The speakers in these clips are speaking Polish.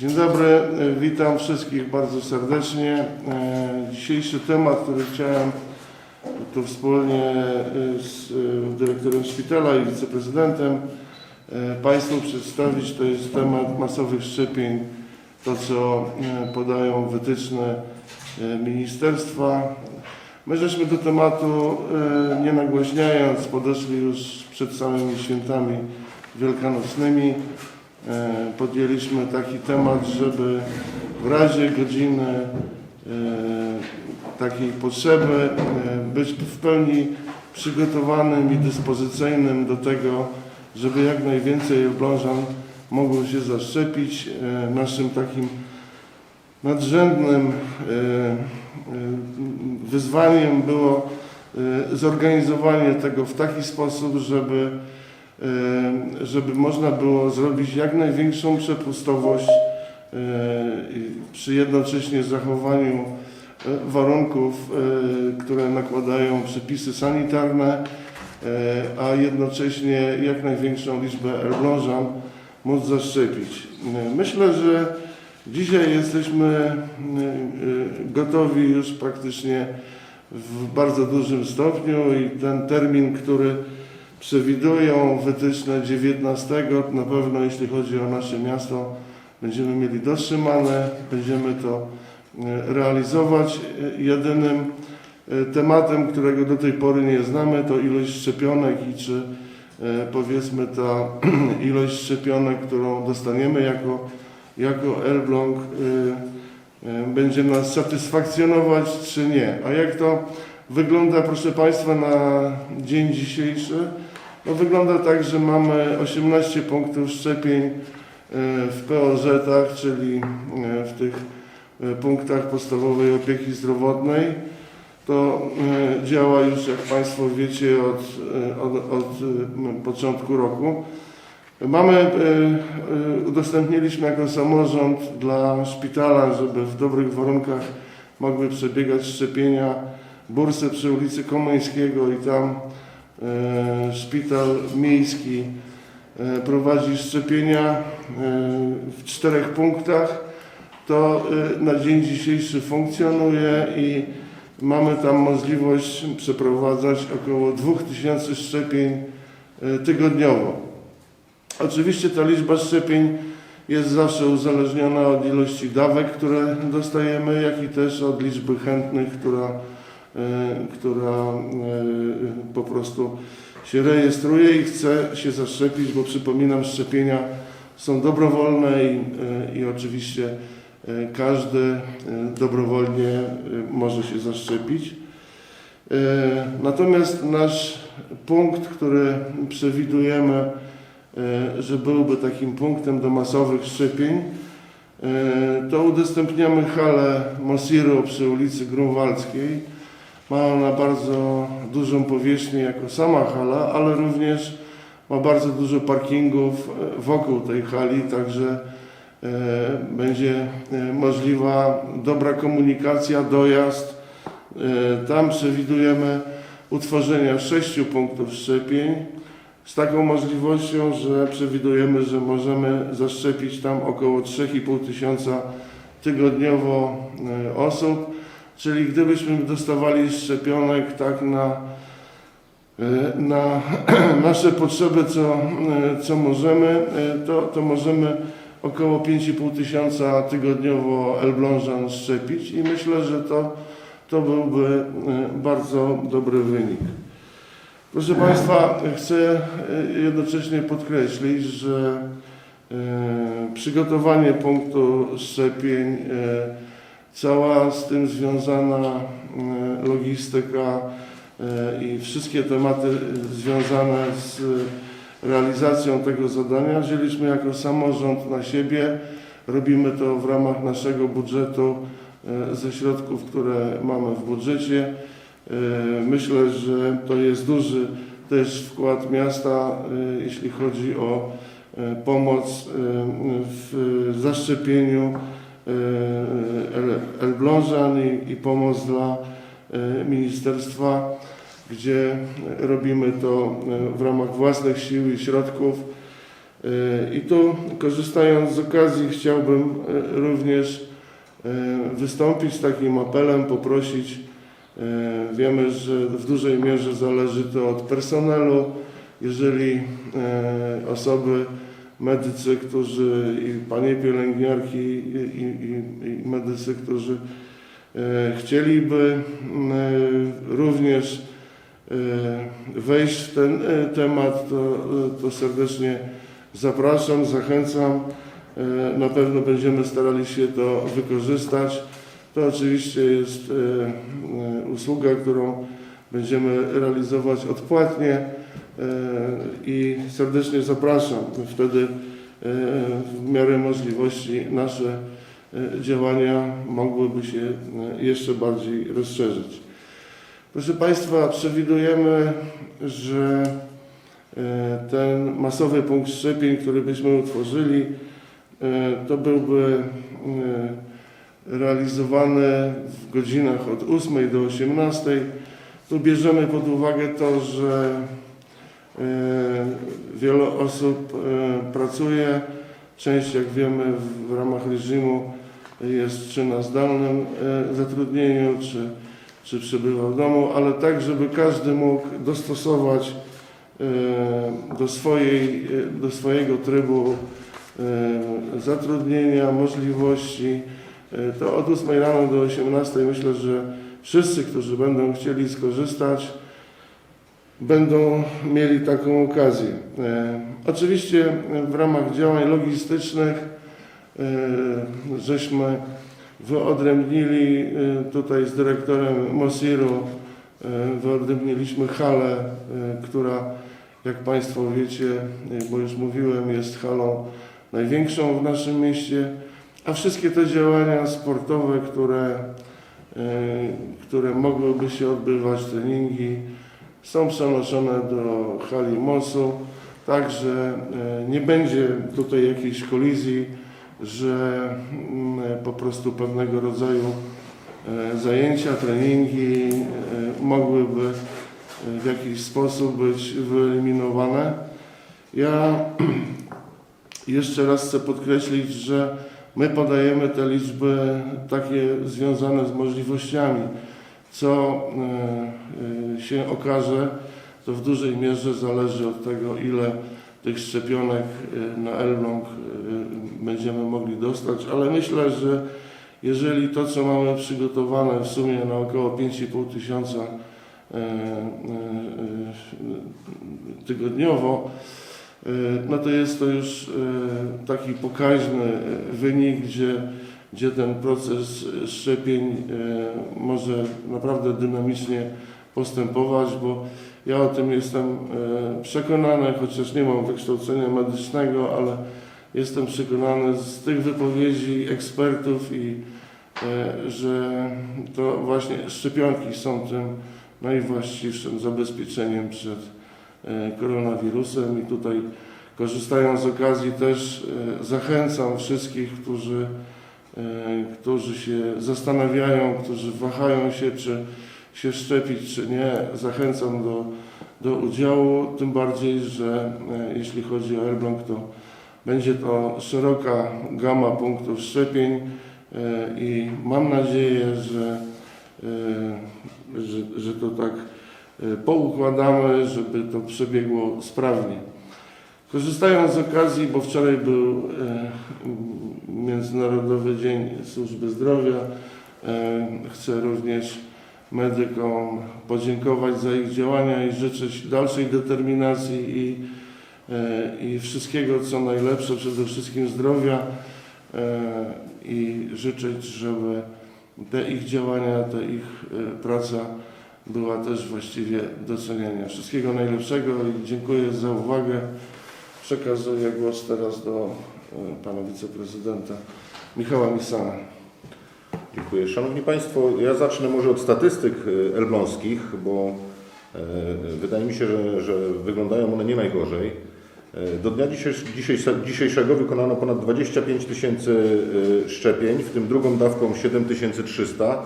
Dzień dobry, witam wszystkich bardzo serdecznie. E, Dzisiejszy temat, który chciałem tu wspólnie e, z e, dyrektorem szpitala i wiceprezydentem Państwu przedstawić, to jest temat masowych szczepień, to co podają wytyczne ministerstwa. My żeśmy do tematu, nie nagłaśniając, podeszli już przed samymi świętami wielkanocnymi. E, podjęliśmy taki temat, żeby w razie godziny e, takiej potrzeby e, być w pełni przygotowanym i dyspozycyjnym do tego, żeby jak najwięcej elblążan mogło się zaszczepić. Naszym takim nadrzędnym wyzwaniem było zorganizowanie tego w taki sposób, żeby żeby można było zrobić jak największą przepustowość i przy jednocześnie zachowaniu e, warunków, które nakładają przepisy sanitarne, a jednocześnie jak największą liczbę elblążan móc zaszczepić. Myślę, że dzisiaj jesteśmy gotowi już praktycznie w bardzo dużym stopniu i ten termin, który przewidują wytyczne 19. Na pewno jeśli chodzi o nasze miasto będziemy mieli dotrzymane, będziemy to e, realizować. Jedynym e, tematem, którego do tej pory nie znamy to ilość szczepionek i czy e, powiedzmy ta ilość szczepionek, którą dostaniemy jako, jako Elbląg będzie nas satysfakcjonować czy nie. A jak to wygląda proszę Państwa na dzień dzisiejszy? No, wygląda tak, że mamy 18 punktów szczepień e, w POZ-ach, czyli e, w tych e, punktach podstawowej opieki zdrowotnej. To działa już, jak Państwo wiecie, od, od, od początku roku. Mamy, udostępniliśmy jako samorząd dla szpitala, żeby w dobrych warunkach mogły przebiegać szczepienia, bursę przy ulicy Komeńskiego i tam szpital miejski e, prowadzi szczepienia e, w czterech punktach. To e, na dzień dzisiejszy funkcjonuje i mamy tam możliwość przeprowadzać około 2000 szczepień e, tygodniowo. Oczywiście ta liczba szczepień jest zawsze uzależniona od ilości dawek, które dostajemy, jak i też od liczby chętnych, która, e, która e, po prostu się rejestruje i chce się zaszczepić, bo przypominam, szczepienia są dobrowolne i, e, i oczywiście każdy dobrowolnie może się zaszczepić. Natomiast nasz punkt, który przewidujemy, że byłby takim punktem do masowych szczepień, to udostępniamy halę Mosiru przy ulicy Grunwaldzkiej. Ma ona bardzo dużą powierzchnię jako sama hala, ale również ma bardzo dużo parkingów e, wokół tej hali, także e, będzie e, możliwa dobra komunikacja, dojazd. Tam przewidujemy utworzenia sześciu punktów szczepień z taką możliwością, że przewidujemy, że możemy zaszczepić tam około 3,5 tysiąca tygodniowo osób, czyli gdybyśmy dostawali szczepionek tak na, e, na nasze potrzeby, co, e, co możemy, e, to, to możemy około 5,5 tysiąca tygodniowo Elblążan szczepić i myślę, że to, to byłby bardzo dobry wynik. Proszę Państwa, chcę jednocześnie podkreślić, że przygotowanie punktu szczepień, cała z tym związana e, logistyka e, i wszystkie tematy związane z realizacją tego zadania wzięliśmy jako samorząd na siebie. Robimy to w ramach naszego budżetu e, ze środków, które mamy w budżecie. E, Myślę, że to jest duży też wkład miasta, e, jeśli chodzi o e, pomoc e, w zaszczepieniu e, Elblążan i, i pomoc dla e, ministerstwa, gdzie robimy to e, w ramach własnych sił i środków. E, I tu korzystając z okazji chciałbym e, również e, wystąpić z takim apelem, poprosić. e, Wiemy, że w dużej mierze zależy to od personelu. Jeżeli e, osoby, medycy, którzy i panie pielęgniarki i, i, i, medycy, którzy e, chcieliby e, również e, wejść w ten temat, to, to serdecznie zapraszam, zachęcam. Na pewno będziemy starali się to wykorzystać. To oczywiście jest usługa, którą będziemy realizować odpłatnie i serdecznie zapraszam. Wtedy e, w miarę możliwości nasze e, działania mogłyby się e, jeszcze bardziej rozszerzyć. Proszę Państwa, przewidujemy, że e, ten masowy punkt szczepień, który byśmy utworzyli, e, to byłby e, realizowany w godzinach od 8 do 18. Tu bierzemy pod uwagę to, że e, wiele osób e, pracuje. Część, jak wiemy, w ramach reżimu jest czy na zdalnym e, zatrudnieniu, czy, czy przebywa w domu, ale tak, żeby każdy mógł dostosować e, do, swojej, e, do swojego trybu e, zatrudnienia, możliwości. E, To od 8 rano do 18 myślę, że wszyscy, którzy będą chcieli skorzystać, będą mieli taką okazję. E, Oczywiście w ramach działań logistycznych e, żeśmy wyodrębnili e, tutaj z dyrektorem Mosiru wyodrębniliśmy halę, która jak Państwo wiecie, bo już mówiłem, jest halą największą w naszym mieście, a wszystkie te działania sportowe, które, które mogłyby się odbywać, treningi, są przenoszone do hali MOS-u, tak że e, nie będzie tutaj jakiejś kolizji, że mm, po prostu pewnego rodzaju e, zajęcia, treningi e, mogłyby e, w jakiś sposób być wyeliminowane. Ja jeszcze raz chcę podkreślić, że my podajemy te liczby takie związane z możliwościami. Co e, e, się okaże, to w dużej mierze zależy od tego, ile tych szczepionek e, na Elbląg będziemy mogli dostać, ale myślę, że jeżeli to, co mamy przygotowane w sumie na około 5,5 tysiąca tygodniowo, no to jest to już taki pokaźny wynik, gdzie, gdzie ten proces szczepień e, może naprawdę dynamicznie postępować, bo ja o tym jestem e, przekonany, chociaż nie mam wykształcenia medycznego, ale jestem przekonany z tych wypowiedzi ekspertów i e, że to właśnie szczepionki są tym najwłaściwszym zabezpieczeniem przed koronawirusem. I tutaj korzystając z okazji też zachęcam wszystkich, którzy, którzy się zastanawiają, którzy wahają się, czy się szczepić, czy nie, zachęcam do, do udziału, tym bardziej, że e, jeśli chodzi o Elbląg, to będzie to szeroka gama punktów szczepień e, i mam nadzieję, że, e, że, że to tak e, poukładamy, żeby to przebiegło sprawnie. Korzystając z okazji, bo wczoraj był e, Międzynarodowy Dzień Służby Zdrowia, e, chcę również medykom podziękować za ich działania i życzyć dalszej determinacji i, e, i wszystkiego co najlepsze, przede wszystkim zdrowia e, i życzyć, żeby te ich działania, ta ich praca była też właściwie doceniania. Wszystkiego najlepszego i dziękuję za uwagę. Przekazuję głos teraz do pana wiceprezydenta Michała Misana. Dziękuję. Szanowni Państwo, ja zacznę może od statystyk e, elbląskich, bo e, wydaje mi się, że, że wyglądają one nie najgorzej. E, Do dnia dzisiejsz- dzisiejsze- dzisiejszego wykonano ponad 25 tysięcy szczepień, w tym drugą dawką 7300.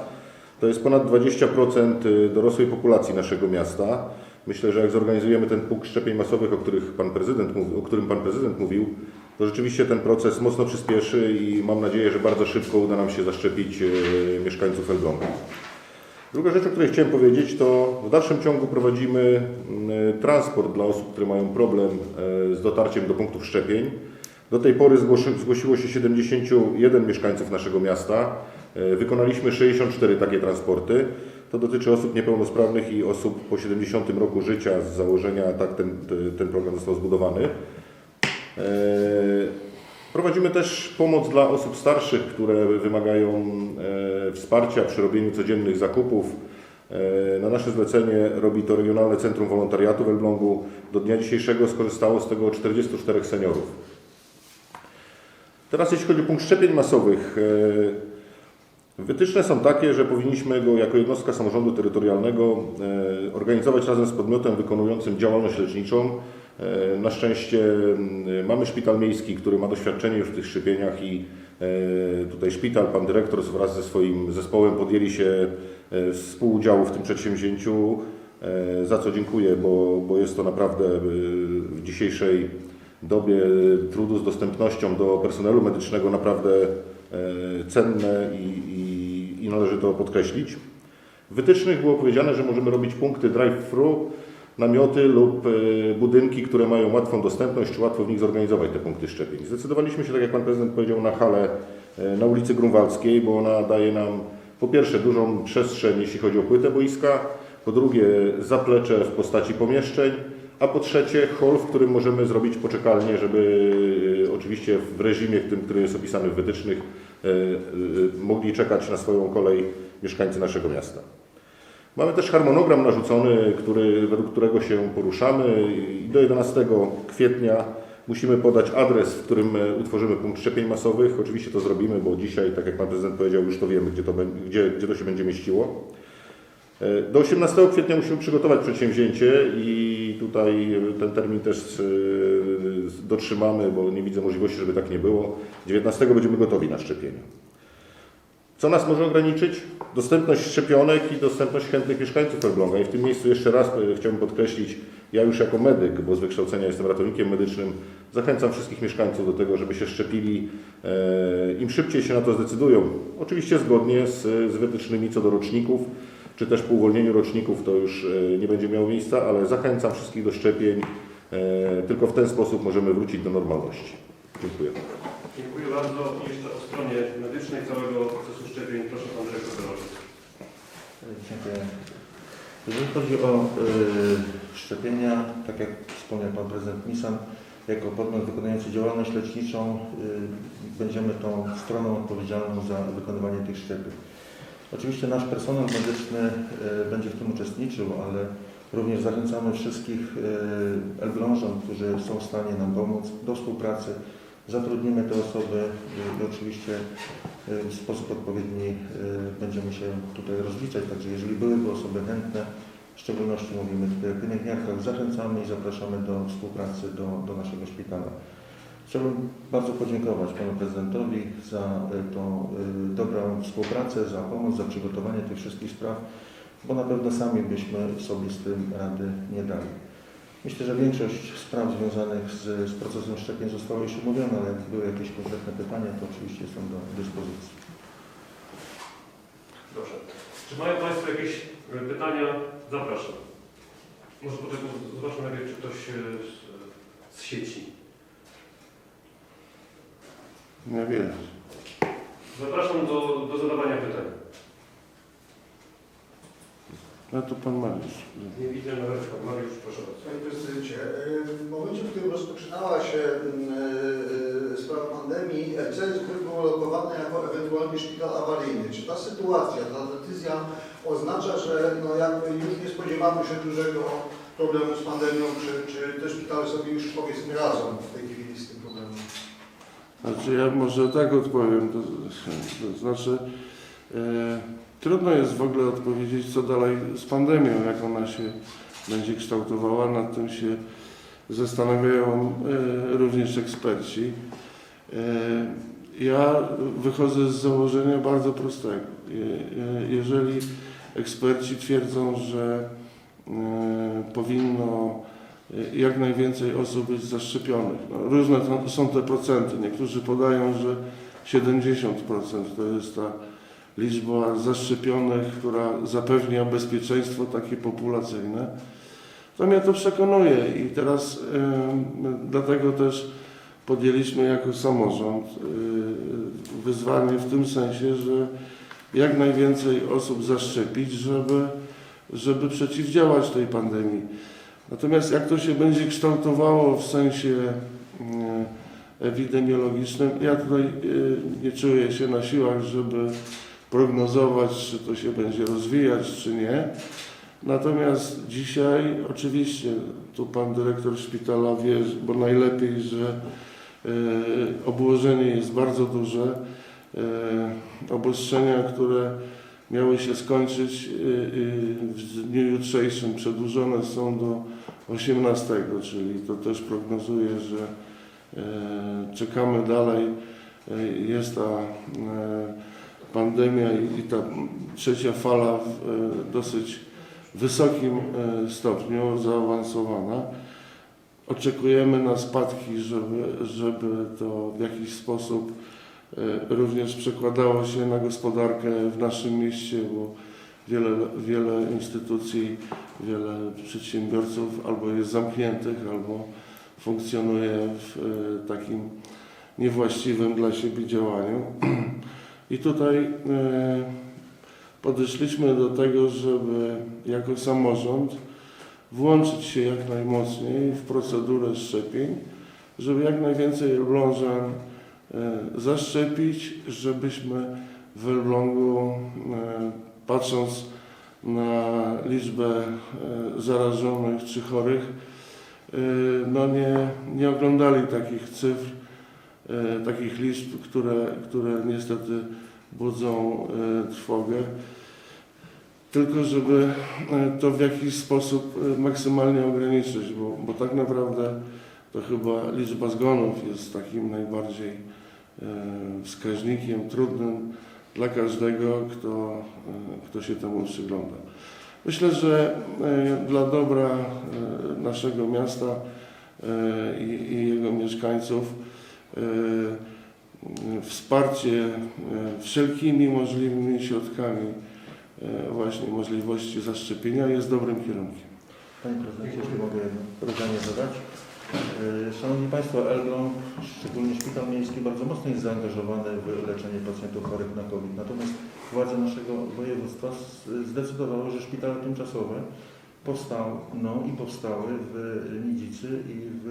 To jest ponad 20% dorosłej populacji naszego miasta. Myślę, że jak zorganizujemy ten punkt szczepień masowych, o, których pan prezydent o którym Pan Prezydent mówił, to rzeczywiście ten proces mocno przyspieszy i mam nadzieję, że bardzo szybko uda nam się zaszczepić e, mieszkańców Elbląga. Druga rzecz, o której chciałem powiedzieć, to w dalszym ciągu prowadzimy mm, transport dla osób, które mają problem e, z dotarciem do punktów szczepień. Do tej pory zgłosiło się 71 mieszkańców naszego miasta. E, Wykonaliśmy 64 takie transporty. To dotyczy osób niepełnosprawnych i osób po 70 roku życia. Z założenia tak ten, ten program został zbudowany. E, Prowadzimy też pomoc dla osób starszych, które wymagają e, wsparcia przy robieniu codziennych zakupów. E, Na nasze zlecenie robi to Regionalne Centrum Wolontariatu w Elblągu. Do dnia dzisiejszego skorzystało z tego 44 seniorów. Teraz jeśli chodzi o punkt szczepień masowych, wytyczne są takie, że powinniśmy go jako jednostka samorządu terytorialnego organizować razem z podmiotem wykonującym działalność leczniczą. E, Na szczęście mm, mamy szpital miejski, który ma doświadczenie już w tych szczepieniach i e, tutaj szpital, pan dyrektor wraz ze swoim zespołem podjęli się e, współudziału w tym przedsięwzięciu, za co dziękuję, bo, bo jest to naprawdę w dzisiejszej dobie trudu z dostępnością do personelu medycznego naprawdę cenne i, i, i należy to podkreślić. W wytycznych było powiedziane, że możemy robić punkty drive-thru, namioty lub e, budynki, które mają łatwą dostępność, łatwo w nich zorganizować te punkty szczepień. Zdecydowaliśmy się, tak jak Pan Prezydent powiedział, na halę e, na ulicy Grunwaldzkiej, bo ona daje nam po pierwsze dużą przestrzeń, jeśli chodzi o płytę boiska, po drugie zaplecze w postaci pomieszczeń, a po trzecie hol, w którym możemy zrobić poczekalnię, żeby e, oczywiście w reżimie tym, który jest opisany w wytycznych, mogli czekać na swoją kolej mieszkańcy naszego miasta. Mamy też harmonogram narzucony, który, według którego się poruszamy i do 11 kwietnia musimy podać adres, w którym utworzymy punkt szczepień masowych. Oczywiście to zrobimy, bo dzisiaj, tak jak Pan Prezydent powiedział, już to wiemy, gdzie to, gdzie, gdzie to się będzie mieściło. E, Do 18 kwietnia musimy przygotować przedsięwzięcie i tutaj ten termin też e, dotrzymamy, bo nie widzę możliwości, żeby tak nie było. 19 będziemy gotowi na szczepienie. Co nas może ograniczyć? Dostępność szczepionek i dostępność chętnych mieszkańców Elbląga. I w tym miejscu jeszcze raz e, chciałbym podkreślić, ja już jako medyk, bo z wykształcenia jestem ratownikiem medycznym, zachęcam wszystkich mieszkańców do tego, żeby się szczepili. E, Im szybciej się na to zdecydują, oczywiście zgodnie z, z wytycznymi co do roczników, czy też po uwolnieniu roczników to już e, nie będzie miało miejsca, ale zachęcam wszystkich do szczepień. Tylko w ten sposób możemy wrócić do normalności. Dziękuję. Dziękuję bardzo. I Jeszcze o stronie medycznej całego procesu szczepień proszę Pan Dyrektor Dorożek. Dziękuję. Jeżeli chodzi o y, szczepienia, tak jak wspomniał Pan Prezydent Misan, jako podmiot wykonujący działalność leczniczą y, będziemy tą stroną odpowiedzialną za wykonywanie tych szczepień. Oczywiście nasz personel medyczny y, będzie w tym uczestniczył, ale również zachęcamy wszystkich y, Elblążan, którzy są w stanie nam pomóc do współpracy. Zatrudnimy te osoby i oczywiście y, w sposób odpowiedni y, będziemy się tutaj rozliczać. Także jeżeli byłyby osoby chętne, w szczególności mówimy tutaj o pielęgniarkach, zachęcamy i zapraszamy do współpracy do, do naszego szpitala. Chciałbym bardzo podziękować Panu Prezydentowi za y, tą dobrą współpracę, za pomoc, za przygotowanie tych wszystkich spraw, bo na pewno sami byśmy sobie z tym rady nie dali. Myślę, że większość spraw związanych z, z procesem szczepień została już omówiona, ale jak były jakieś konkretne pytania, to oczywiście jestem do dyspozycji. Proszę. Czy mają Państwo jakieś e, pytania? Zapraszam. Może poczekaj, zobaczmy najpierw, czy ktoś e, z, z sieci. Nie wiesz. Zapraszam do, do zadawania pytań. No to pan Mariusz. Nie widzę na razie. Pan Mariusz, proszę bardzo. Panie Prezydencie, e, w momencie, w którym rozpoczynała się mm, e, e, sprawa pandemii, RCS był lokowany jako ewentualnie szpital awaryjny. Czy ta sytuacja, ta decyzja oznacza, że no jakby już nie spodziewamy się dużego problemu z pandemią, czy, czy te szpitale sobie już powiedzmy radzą w tej chwili z tym problemem? Znaczy ja może tak odpowiem, to, to znaczy e, trudno jest w ogóle odpowiedzieć co dalej z pandemią, jak ona się będzie kształtowała, nad tym się zastanawiają e, również eksperci. E, ja wychodzę z założenia bardzo prostego. E, jeżeli eksperci twierdzą, że powinno jak najwięcej osób być zaszczepionych. No, różne są te procenty. Niektórzy podają, że 70% to jest ta liczba zaszczepionych, która zapewnia bezpieczeństwo takie populacyjne. To mnie to przekonuje i teraz em, dlatego też podjęliśmy jako samorząd y, wyzwanie w tym sensie, że jak najwięcej osób zaszczepić, żeby, żeby przeciwdziałać tej pandemii. Natomiast jak to się będzie kształtowało w sensie y, epidemiologicznym, ja tutaj y, nie czuję się na siłach, żeby prognozować, czy to się będzie rozwijać, czy nie. Natomiast dzisiaj oczywiście tu pan dyrektor szpitala wie, bo najlepiej, że e, obłożenie jest bardzo duże. E, obostrzenia, które miały się skończyć e, w dniu jutrzejszym przedłużone są do 18, czyli to też prognozuję, że czekamy dalej. Jest ta pandemia i, ta trzecia fala w e, dosyć wysokim e, stopniu zaawansowana. Oczekujemy na spadki, żeby, żeby to w jakiś sposób e, również przekładało się na gospodarkę w naszym mieście, bo wiele, wiele instytucji, wiele przedsiębiorców albo jest zamkniętych, albo funkcjonuje w takim niewłaściwym dla siebie działaniu. I tutaj e, podeszliśmy do tego, żeby jako samorząd włączyć się jak najmocniej w procedurę szczepień, żeby jak najwięcej Elblążan e, zaszczepić, żebyśmy w Elblągu, e, patrząc na liczbę zarażonych czy chorych, no nie, nie oglądali takich cyfr, takich liczb, które, które niestety budzą e, trwogę. Tylko żeby e, to w jakiś sposób e, maksymalnie ograniczyć, bo, bo tak naprawdę to chyba liczba zgonów jest takim najbardziej e, wskaźnikiem trudnym dla każdego, kto, e, kto się temu przygląda. Myślę, że e, dla dobra e, naszego miasta e, i, i jego mieszkańców e, wsparcie e, wszelkimi możliwymi środkami e, właśnie możliwości zaszczepienia jest dobrym kierunkiem. Panie Prezydencie, jeśli mogę jedno pytanie zadać. Szanowni Państwo, Elbląg, szczególnie Szpital Miejski, bardzo mocno jest zaangażowany w leczenie pacjentów chorych na COVID. Natomiast władze naszego województwa zdecydowały, że szpitale tymczasowe powstały, no i powstały w Nidzicy i w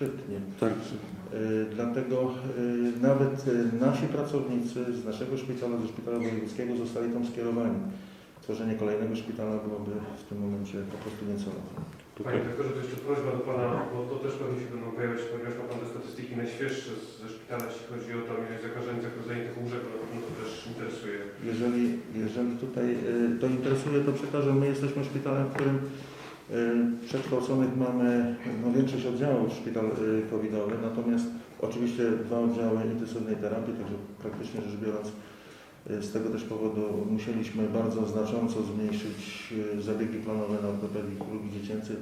Szczytnie. Tak, E, Dlatego e, nawet e, nasi pracownicy z naszego szpitala, ze szpitala wojewódzkiego zostali tam skierowani. Tworzenie kolejnego szpitala byłoby w tym momencie po prostu niecelowe. Panie doktorze, to jeszcze prośba do Pana, bo to też pewnie się będą pojawiać, ponieważ ma Pan te statystyki najświeższe ze szpitala, jeśli chodzi o tam ilość zakażeń, zakażeń tych łóżek, no, no to też interesuje. Jeżeli, jeżeli tutaj to interesuje, to przekażę. My jesteśmy szpitalem, w którym przekształconych mamy no, większość oddziałów szpital e, covidowy, natomiast oczywiście dwa oddziały intensywnej terapii, także praktycznie rzecz biorąc e, z tego też powodu musieliśmy bardzo znacząco zmniejszyć zabiegi planowe na ortopedii chirurgii dziecięcej,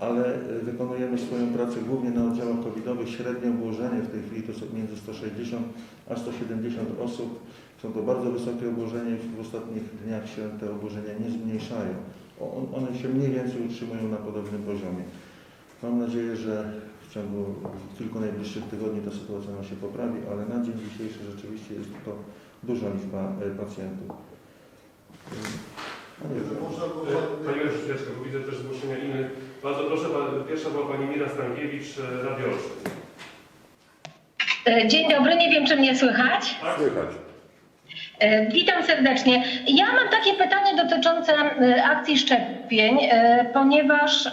ale wykonujemy swoją pracę głównie na oddziałach covidowych. Średnie obłożenie w tej chwili to między 160 a 170 osób. Są to bardzo wysokie obłożenie w ostatnich dniach się te obłożenia nie zmniejszają. One się mniej więcej utrzymują na podobnym poziomie. Mam nadzieję, że w ciągu kilku najbliższych tygodni ta sytuacja nam się poprawi, ale na dzień dzisiejszy rzeczywiście jest to duża liczba e, pacjentów. Panie Jerzy. Można było... E, Panie chwileczkę, bo widzę też zgłoszenia innych. Bardzo proszę, pierwsza była Pani Mira Stankiewicz, e, Radio. E, Dzień dobry, nie wiem czy mnie słychać. Słychać. E, Witam serdecznie. Ja mam takie pytanie dotyczące e, akcji szczepień, e, ponieważ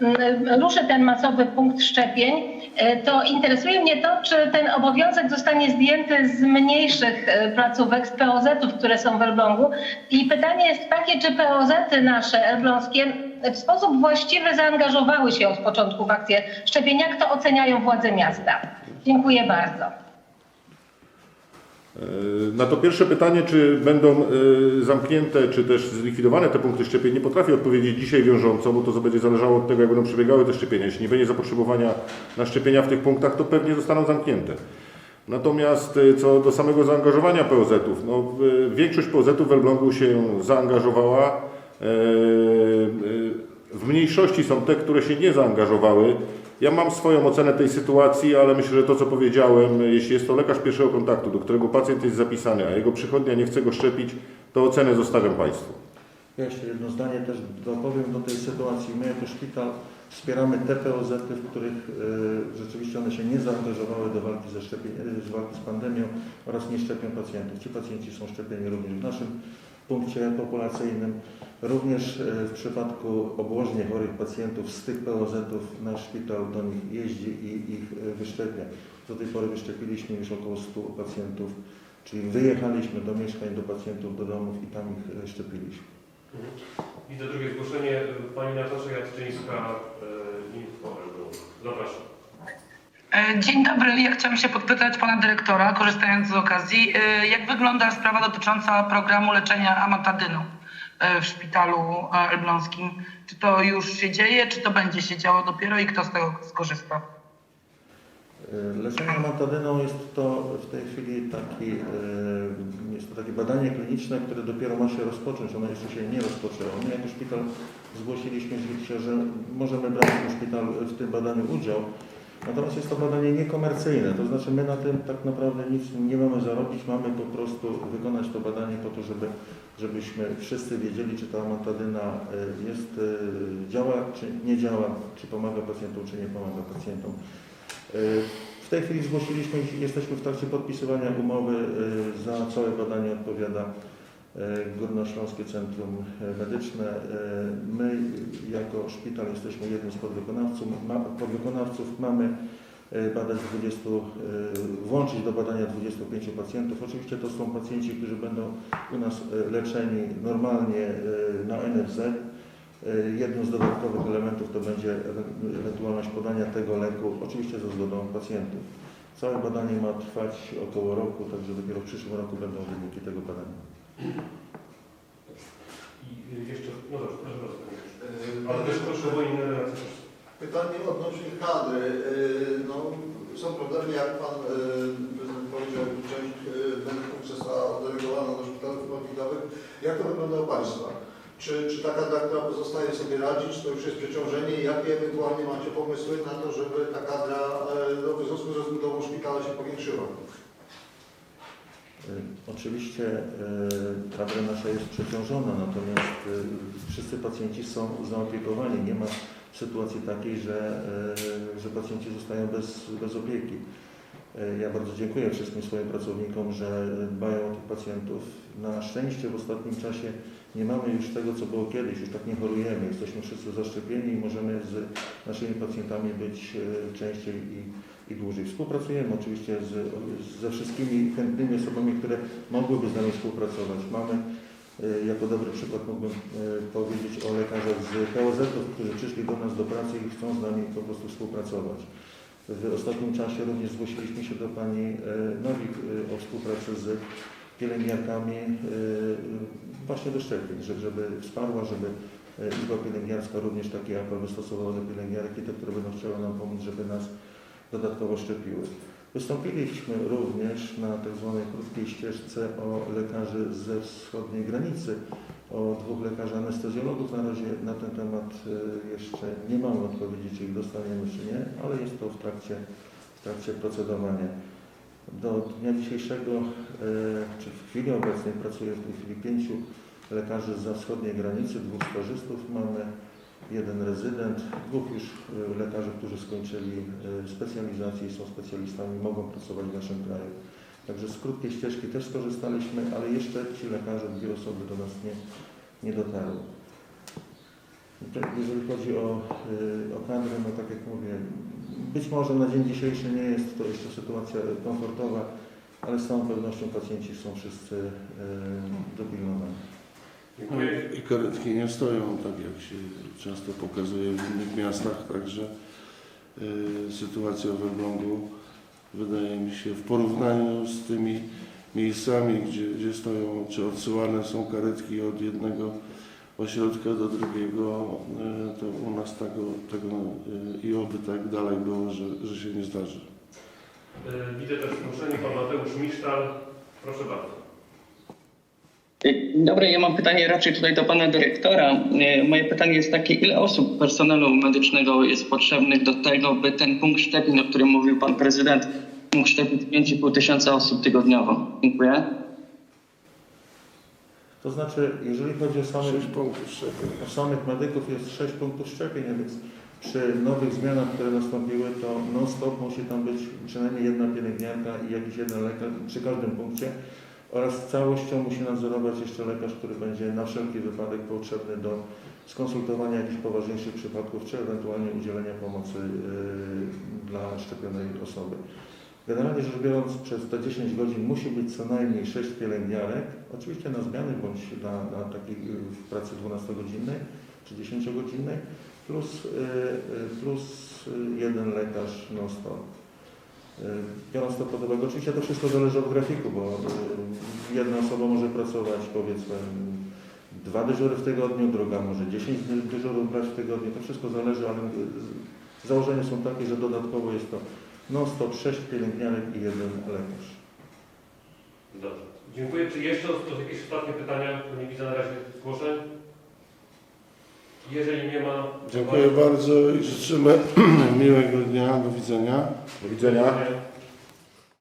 m, ruszy ten masowy punkt szczepień, to interesuje mnie to, czy ten obowiązek zostanie zdjęty z mniejszych placówek, z POZ-ów, które są w Elblągu. I pytanie jest takie, czy POZ-y nasze elbląskie w sposób właściwy zaangażowały się od początku w akcję szczepień. Jak to oceniają władze miasta? Dziękuję bardzo. E, Na to pierwsze pytanie, czy będą e, zamknięte, czy też zlikwidowane te punkty szczepień, nie potrafię odpowiedzieć dzisiaj wiążąco, bo to będzie zależało od tego, jak będą przebiegały te szczepienia. Jeśli nie będzie zapotrzebowania na szczepienia w tych punktach, to pewnie zostaną zamknięte. Natomiast e, co do samego zaangażowania POZ-ów, no, większość POZ-ów w Elblągu się zaangażowała. W mniejszości są te, które się nie zaangażowały. Ja mam swoją ocenę tej sytuacji, ale myślę, że to, co powiedziałem, jeśli jest to lekarz pierwszego kontaktu, do którego pacjent jest zapisany, a jego przychodnia nie chce go szczepić, to ocenę zostawiam Państwu. Ja jeszcze jedno zdanie też dopowiem do tej sytuacji. My jako szpital wspieramy te POZ, w których e, rzeczywiście one się nie zaangażowały do walki ze szczepień, e, walki z pandemią oraz nie szczepią pacjentów. Ci pacjenci są szczepieni również w naszym punkcie populacyjnym. Również e, w przypadku obłożnie chorych pacjentów z tych POZ-ów nasz szpital do nich jeździ i ich e, wyszczepia. Do tej pory wyszczepiliśmy już około 100 pacjentów, czyli wyjechaliśmy do mieszkań, do pacjentów, do domów i tam ich e, szczepiliśmy. Widzę drugie zgłoszenie. Pani Natasza Jadczyńska. Zapraszam. E, Dzień dobry. Ja chciałam się podpytać pana dyrektora, korzystając z okazji, e, jak wygląda sprawa dotycząca programu leczenia amatadyną e, w szpitalu elbląskim? Czy to już się dzieje, czy to będzie się działo dopiero i kto z tego skorzysta? Leczenie matadyną jest to w tej chwili taki, jest to takie badanie kliniczne, które dopiero ma się rozpocząć. Ono jeszcze się nie rozpoczęło. My jako szpital zgłosiliśmy się, że możemy brać jako szpital w tym badaniu udział. Natomiast jest to badanie niekomercyjne, to znaczy my na tym tak naprawdę nic nie mamy zarobić, mamy po prostu wykonać to badanie po to, żeby, żebyśmy wszyscy wiedzieli, czy ta amatadyna e, jest, e, działa, czy nie działa, czy pomaga pacjentom, czy nie pomaga pacjentom. W tej chwili zgłosiliśmy jesteśmy w trakcie podpisywania umowy. Za całe badanie odpowiada Górnośląskie Centrum Medyczne. Y, My jako szpital jesteśmy jednym z podwykonawców. Podwykonawców. Mamy y, badać 20, y, włączyć do badania 25 pacjentów. Oczywiście to są pacjenci, którzy będą u nas leczeni normalnie na NFZ. Jednym z dodatkowych elementów to będzie ewe- ewentualność podania tego leku, oczywiście ze zgodą pacjentów. Całe badanie ma trwać około roku, także dopiero w przyszłym roku będą wyniki tego badania. I jeszcze, no dobrze, proszę bardzo. Ale też proszę o inne relacje. Pytanie odnośnie kadry. Yy, No, są problemy, jak Pan yy, prezydent powiedział, część medyków została oddelegowana do szpitalów powiatowych. Jak to wygląda u Państwa? Czy, czy ta kadra, która pozostaje sobie radzić, czy to już jest przeciążenie i jakie ewentualnie macie pomysły na to, żeby ta kadra yy, no, w związku z rozbudową szpitala się powiększyła? Y, Oczywiście kadra nasza jest przeciążona, natomiast y, wszyscy pacjenci są zaopiekowani. Nie ma sytuacji takiej, że, że pacjenci zostają bez, bez opieki. Ja bardzo dziękuję wszystkim swoim pracownikom, że dbają o tych pacjentów. Na szczęście w ostatnim czasie nie mamy już tego, co było kiedyś, już tak nie chorujemy. Jesteśmy wszyscy zaszczepieni i możemy z naszymi pacjentami być y, częściej i i dłużej. Współpracujemy oczywiście z, ze wszystkimi chętnymi osobami, które mogłyby z nami współpracować. Mamy, y, jako dobry przykład mógłbym y, powiedzieć o lekarzach z POZ-ów, którzy przyszli do nas do pracy i chcą z nami po prostu współpracować. W ostatnim czasie również zgłosiliśmy się do Pani Nowik o współpracy z pielęgniarkami y, y, właśnie do szczepień, że- żeby wsparła, żeby y, Izba Pielęgniarska również taki apel wystosowała do pielęgniarek i te, które będą chciały nam pomóc, żeby nas dodatkowo szczepiły. Wystąpiliśmy również na tzw. krótkiej ścieżce o lekarzy ze wschodniej granicy, o dwóch lekarzy anestezjologów. Na razie na ten temat jeszcze nie mamy odpowiedzi, czy ich dostaniemy, czy nie, ale jest to w trakcie, w trakcie procedowania. Do dnia dzisiejszego, y, czy w chwili obecnej pracuje w tej chwili pięciu lekarzy za wschodniej granicy, dwóch stażystów mamy jeden rezydent, dwóch już y, lekarzy, którzy skończyli y, specjalizację i są specjalistami, mogą pracować w naszym kraju. Także z krótkiej ścieżki też skorzystaliśmy, ale jeszcze ci lekarze, dwie osoby do nas nie, nie dotarły. Jeżeli chodzi o, o kadrę, no tak jak mówię, być może na dzień dzisiejszy nie jest to jeszcze sytuacja komfortowa, ale z całą pewnością pacjenci są wszyscy y, dopilnowani. Dziękuję. I karetki nie stoją tak, jak się często pokazuje w innych miastach, także y, sytuacja w Elblągu wydaje mi się w porównaniu z tymi miejscami, gdzie, gdzie stoją, czy odsyłane są karetki od jednego ośrodka do drugiego, e, to u nas tego, tego e, i oby tak dalej było, że, że się nie zdarzy. E, Widzę też zgłoszenie, pan Mateusz Misztal. Proszę bardzo. Dzień dobry, ja mam pytanie raczej tutaj do pana dyrektora. E, Moje pytanie jest takie, ile osób personelu medycznego jest potrzebnych do tego, by ten punkt szczepień, o którym mówił pan prezydent, mógł szczepić 5,5 tysiąca osób tygodniowo? Dziękuję. To znaczy, jeżeli chodzi o samych, o samych medyków, jest 6 punktów szczepień, a więc przy nowych zmianach, które nastąpiły, to non-stop musi tam być przynajmniej jedna pielęgniarka i jakiś jeden lekarz przy każdym punkcie oraz całością musi nadzorować jeszcze lekarz, który będzie na wszelki wypadek potrzebny do skonsultowania jakichś poważniejszych przypadków, czy ewentualnie udzielenia pomocy yy, dla szczepionej osoby. Generalnie rzecz biorąc, przez te 10 godzin musi być co najmniej 6 pielęgniarek, oczywiście na zmiany bądź na, na takiej y, w pracy 12-godzinnej czy 10-godzinnej, plus, y, y, plus jeden lekarz non-stop. Biorąc to pod uwagę, oczywiście to wszystko zależy od grafiku, bo jedna osoba może pracować powiedzmy dwa dyżury w tygodniu, druga może 10 dy- dyżurów brać w tygodniu, to wszystko zależy, ale założenia są takie, że dodatkowo jest to non-stop 6 pielęgniarek i jeden lekarz. Dobrze. Dziękuję. Czy jeszcze to jakieś ostatnie pytania? Bo nie widzę na razie zgłoszeń. Jeżeli nie ma... Dziękuję bardzo i życzymy miłego dnia. Do widzenia. Do widzenia. Dziękuję.